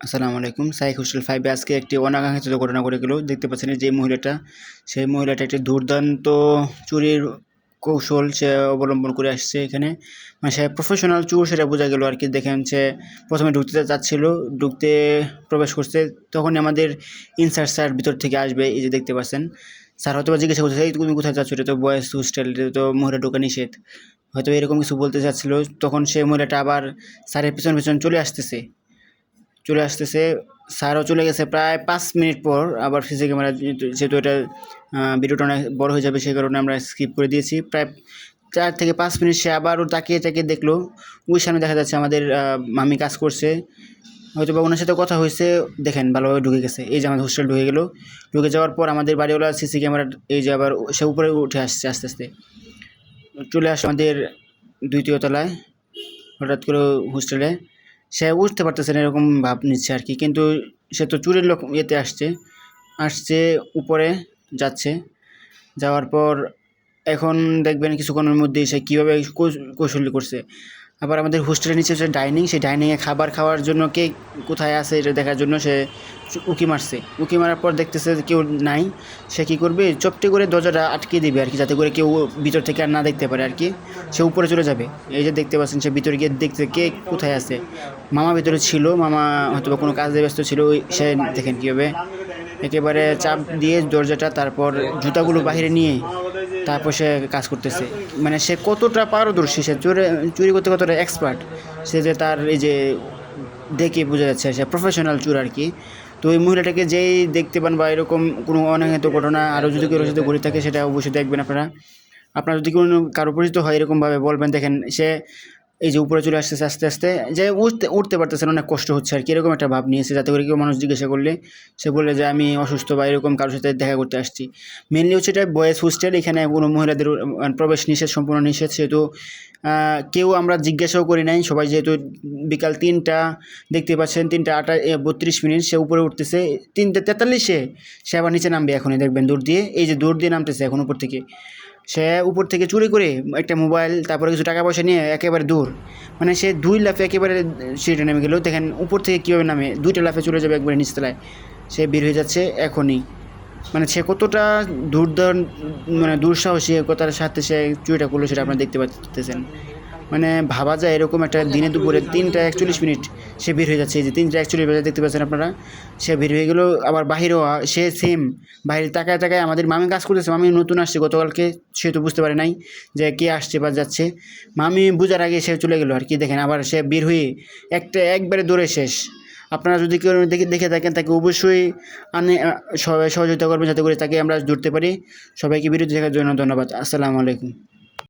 আসসালামু আলাইকুম। Psych hostel ফাইভে আজকে একটি অনাকাঙ্ক্ষিত ঘটনা ঘটে গেল। দেখতে পাচ্ছেন যে মহিলাটা, সেই মহিলাটা একটি দুর্দান্ত চুরির কৌশল সে অবলম্বন করে আসছে এখানে। মানে সে প্রফেশনাল চুর সেটা বোঝা গেল আর কি। দেখেন সে প্রথমে ঢুকতে চাচ্ছিল, ঢুকতে প্রবেশ করছে, তখনই আমাদের ইনসার্ট স্যার ভিতর থেকে আসবে। এই যে দেখতে পাচ্ছেন, স্যার হয়তো জিজ্ঞাসা করছে, এই তুমি কোথায় যাচ্ছ এটা তো বয়েস হোস্টেল এটা তো মহিলা ঢোকা নিষেধ। হয়তো এরকম কিছু বলতে চাচ্ছিল, তখন সে মহিলাটা আবার স্যারের পিছন পিছন চলে আসতেছে। চলে আসতেছে। স্যারও চলে গেছে প্রায় পাঁচ মিনিট পর আবার সিসি ক্যামেরা যেহেতু এটা ভিডিওটা অনেক বড় হয়ে যাবে, সেই কারণে আমরা স্কিপ করে দিয়েছি। প্রায় চার থেকে পাঁচ মিনিট সে আবারও তাকিয়ে তাকিয়ে দেখল। ওই সামনে দেখা যাচ্ছে আমাদের মামি কাজ করছে। হয়তো বা ওনার সাথে কথা হয়েছে। দেখেন ভালোভাবে ঢুকে গেছে। এই যে আমাদের হোস্টেল ঢুকে গেলো। ঢুকে যাওয়ার পর আমাদের বাড়িওয়ালা সিসি ক্যামেরা, এই যে আবার সে উপরে উঠে আসছে আস্তে আস্তে। চলে আসে আমাদের দ্বিতীয় তলায়, হঠাৎ করে হোস্টেলে সে বুঝতে পারতেছে না এরকম ভাব নিচ্ছে আর কি। কিন্তু সে তো চুরের লোক ইয়েতে আসছে আসছে, উপরে যাচ্ছে। যাওয়ার পর এখন দেখবেন কিছুক্ষণের মধ্যেই সে কীভাবে কৌশলী করছে। আবার আমাদের হোস্টেলের নিচে যে ডাইনিং, সেই ডাইনিংয়ে খাবার খাওয়ার জন্য কে কোথায় আছে এটা দেখার জন্য সে উকি মারছে। উকি মারার পর দেখতেছে কেউ নাই, সে কী করবে? চপটি করে দরজাটা আটকে দিবে আর কি, যাতে করে কেউ ভিতর থেকে আর না দেখতে পারে আর কি। সে উপরে চলে যাবে। এই যে দেখতে পাচ্ছেন, সে ভিতরে গিয়ে দেখতে কে কোথায় আছে। মামা ভিতরে ছিল, মামা হয়তো কোনো কাজে ব্যস্ত ছিল সে দেখেন কীভাবে। একেবারে চাপ দিয়ে দরজাটা, তারপর জুতাগুলো বাইরে নিয়ে তারপর সে কাজ করতেছে। মানে সে কতটা পারদর্শী, সে চুরি চুরি করতে কতটা এক্সপার্ট সে যে তার এই যে দেখে বোঝা যাচ্ছে, সে প্রফেশনাল চুর আর কি। তো ওই মহিলাটাকে যেই দেখতে পান বা এরকম কোনো অনাহিত ঘটনা আরও যদি কেউ সাথে ঘুরে থাকে, সেটা অবশ্যই দেখবেন আপনারা। আপনারা যদি কোনো কারও পরিচিত হয় এরকমভাবে বলবেন, দেখেন সে এই যে উপরে চলে আসতেছে আস্তে আস্তে যে উঠতে উঠতে পারতেছে না, অনেক কষ্ট হচ্ছে আর কি। এরকম একটা ভাব নিয়েছে যাতে করে কেউ মানুষ জিজ্ঞাসা করলে সে বলে যে আমি অসুস্থ বা এরকম কারোর সাথে দেখা করতে আসছি। মেনলি হচ্ছে এটা বয়েজ হোস্টেল এখানে কোনো মহিলাদের প্রবেশ নিষেধ সম্পূর্ণ নিষেধ। সেহেতু কেউ আমরা জিজ্ঞাসাও করি নাই। সবাই যেহেতু বিকাল তিনটা দেখতে পাচ্ছেন তিনটা আটা বত্রিশ মিনিট সে উপরে উঠতেছে। তিনটা তেতাল্লিশে সে আবার নিচে নামবে এখনই দেখবেন দূর দিয়ে। এই যে দূর দিয়ে নামতেছে এখন উপর থেকে। সে উপর থেকে চুরি করে একটা মোবাইল, তারপরে কিছু টাকা পয়সা নিয়ে একেবারে দূর। মানে সে দুই লাফে একেবারে সিঁড়িটা নেমে গেল। দেখেন, উপর থেকে কীভাবে নামে? দুইটা লাফে চলে যাবে একবারে নিচতলায়। সে বের হয়ে যাচ্ছে এখনই। মানে সে কতটা দুর্দান মানে দুঃসাহসী কথার সাথে সে চুরিটা করল সেটা আপনারা দেখতে পাচ্ছেন। মানে ভাবা যায় এরকম একটা দিনে দুপুরে তিনটা একচল্লিশ মিনিট সে বের হয়ে যাচ্ছে। এই যে তিনটা একচল্লিশ বাজে দেখতে পাচ্ছেন আপনারা? সে বের হয়ে গেলো, আবার বাহিরেও সে সেম বাইরে তাকায় তাকায় আমাদের মামি কাজ করতেছে। মামি নতুন আসছে, গতকালকে সে তো বুঝতে পারে নাই যে কে আসছে বা যাচ্ছে। মামি বুঝার আগে সে চলে গেলো আর কি, দেখেন আবার সে বের হয়ে একটা একবারে দৌড়ে শেষ। আপনারা যদি কেউ দেখে দেখে থাকেন, তাকে অবশ্যই আনে সবাই সহযোগিতা করবেন যাতে করে তাকে আমরা ধরতে পারি। সবাইকে বিরতি দেখার জন্য ধন্যবাদ। আসসালামু আলাইকুম।